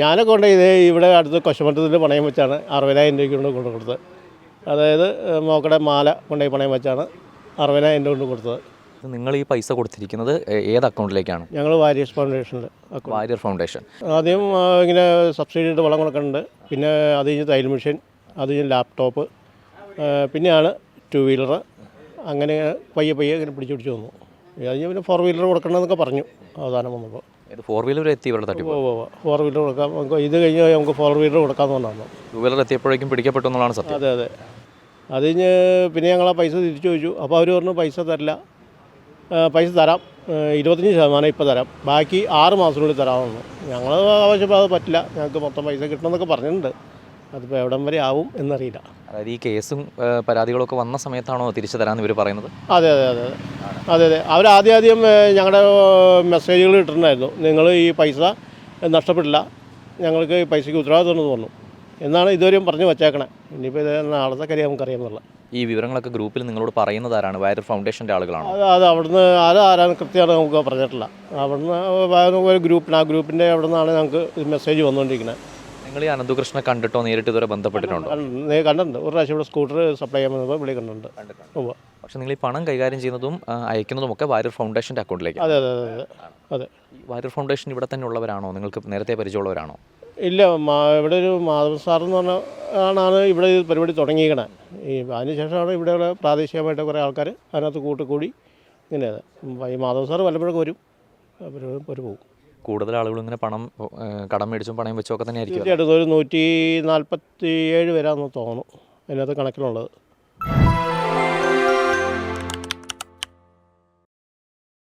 ഞാനൊക്കെ കൊണ്ട് ഇത് ഇവിടെ അടുത്ത് കൊശമറ്റത്തിൽ പണയം വെച്ചാണ് അറുപതിനായിരം രൂപയ്ക്ക് കൊണ്ട് കൊണ്ട് കൊടുത്തത്. അതായത് മോക്കടെ മാല കൊണ്ടുപോയി പണയം വെച്ചാണ് അറുപതിനായിരം രൂപ കൊണ്ട് കൊടുത്തത്. നിങ്ങൾ ഈ പൈസ കൊടുത്തിരിക്കുന്നത് ഏത് അക്കൗണ്ടിലേക്കാണ്? ഞങ്ങൾ വാരിയർ ഫൗണ്ടേഷനിൽ വാരിയർ ഫൗണ്ടേഷൻ. ആദ്യം ഇങ്ങനെ സബ്സിഡി ഇട്ട് വളം കൊടുക്കുന്നുണ്ട്. പിന്നെ അത് കഴിഞ്ഞ് തയ്യൽ മെഷീൻ അത് കഴിഞ്ഞ് ലാപ്ടോപ്പ് പിന്നെയാണ് ടു വീലർ അങ്ങനെ പയ്യെ പയ്യെ ഇങ്ങനെ പിടിച്ചു പിടിച്ചു വന്നു. അത് പിന്നെ ഫോർ വീലർ കൊടുക്കണമെന്നൊക്കെ പറഞ്ഞു. അവസാനം വന്നപ്പോൾ. ഇത് ഫോർ വീലർ എത്തി ഇവരുടെ തട്ടിപ്പ് ഫോർ വീലർ കൊടുക്കാം. നമുക്ക് ഇത് കഴിഞ്ഞ് നമുക്ക് ഫോർ വീലർ കൊടുക്കാമെന്ന് പറഞ്ഞു ടൂ വീലർ എത്തിയപ്പോഴേക്കും പിടിക്കപ്പെട്ടു എന്നുള്ളതാണ് സത്യം. അതെ അതെ. അത് കഴിഞ്ഞ് പിന്നെ ഞങ്ങൾ ആ പൈസ തിരിച്ചു ചോദിച്ചു. അപ്പോൾ അവർ പറഞ്ഞു പൈസ തരില്ല. പൈസ തരാം. ഇരുപത്തഞ്ച് ശതമാനം ഇപ്പോൾ തരാം. ബാക്കി ആറ് മാസത്തിനുള്ളിൽ തരാമെന്ന് ഞങ്ങൾ ആവശ്യപ്പെടാതെ പറ്റില്ല. ഞങ്ങൾക്ക് മൊത്തം പൈസ കിട്ടണമെന്നൊക്കെ പറഞ്ഞിട്ടുണ്ട്. അതിപ്പോൾ എവിടം വരെ ആവും എന്നറിയില്ല. അതായത് ഈ കേസും പരാതികളൊക്കെ വന്ന സമയത്താണോ തിരിച്ചു തരാമെന്ന് ഇവർ പറയുന്നത്? അതെ അതെ അതെ. അതെ അതെ. അവർ ആദ്യം ആദ്യം ഞങ്ങളുടെ മെസ്സേജുകൾ ഇട്ടിട്ടുണ്ടായിരുന്നു. നിങ്ങൾ ഈ പൈസ നഷ്ടപ്പെട്ടില്ല. ഞങ്ങൾക്ക് ഈ പൈസയ്ക്ക് ഉത്തരവാദിത്തം തോന്നുന്നു എന്നാണ് ഇതുവരെയും പറഞ്ഞു വച്ചേക്കണേ. ഇനിയിപ്പോൾ ഇത് നാളത്തെ കാര്യം നമുക്കറിയാമെന്നുള്ള ഈ വിവരങ്ങളൊക്കെ ഗ്രൂപ്പിൽ നിങ്ങളോട് പറയുന്നത് ആരാണ്? വയർ ഫൗണ്ടേഷന്റെ ആളുകളാണ്? അത് അത് അവിടുന്ന് അത് ആരാണ് കൃത്യമാണ് നമുക്ക് പറഞ്ഞിട്ടില്ല. അവിടുന്ന് ഒരു ഗ്രൂപ്പിന് ആ ഗ്രൂപ്പിന്റെ അവിടെ നിന്നാണ് ഞങ്ങൾക്ക് മെസ്സേജ് വന്നുകൊണ്ടിരിക്കുന്നത് നിങ്ങൾ ഈ അനന്തകൃഷ്ണനെ കണ്ടിട്ടോ നേരിട്ട് ഇതുവരെ ബന്ധപ്പെട്ടിട്ടുണ്ടോ? കണ്ടിട്ടുണ്ട്. ഒരു പ്രാവശ്യം ഇവിടെ സ്കൂട്ടർ സപ്ലൈ ചെയ്യാൻ വന്നപ്പോൾ വിളി കണ്ടിട്ടുണ്ട്. പക്ഷേ നിങ്ങൾ ഈ പണം കൈകാര്യം ചെയ്യുന്നതും അയക്കുന്നതും ഒക്കെ വാര്യർ ഫൗണ്ടേഷന്റെ അക്കൗണ്ടിലേക്ക് അതെ അതെ അതെ അതെ. ഈ ഫൗണ്ടേഷൻ ഇവിടെ തന്നെ ഉള്ളവരാണോ? നിങ്ങൾക്ക് നേരത്തെ പരിചയമുള്ളവരാണോ? ഇല്ല ഇവിടെ ഒരു മാധവ സാർ എന്ന് പറഞ്ഞ ആണാണ് ഇവിടെ ഈ പരിപാടി തുടങ്ങിയിരിക്കണേ. ഈ അതിനുശേഷമാണ് ഇവിടെയുള്ള പ്രാദേശികമായിട്ട് കുറേ ആൾക്കാർ അതിനകത്ത് കൂട്ടുകൂടി ഇങ്ങനെയാണ് ഈ മാധവ സാർ വല്ലപ്പോഴൊക്കെ വരും. പോരും ഒരു പോകും. കൂടുതൽ ആളുകൾ ഇങ്ങനെ പണം കടം മേടിച്ചും പണയം വെച്ചും ഒക്കെ തന്നെ ആയിരിക്കും തീർച്ചയായിട്ടും ഒരു നൂറ്റി നാൽപ്പത്തി ഏഴ് വരാമെന്ന് തോന്നുന്നു. അതിനകത്ത് കണക്കിലുള്ളത്.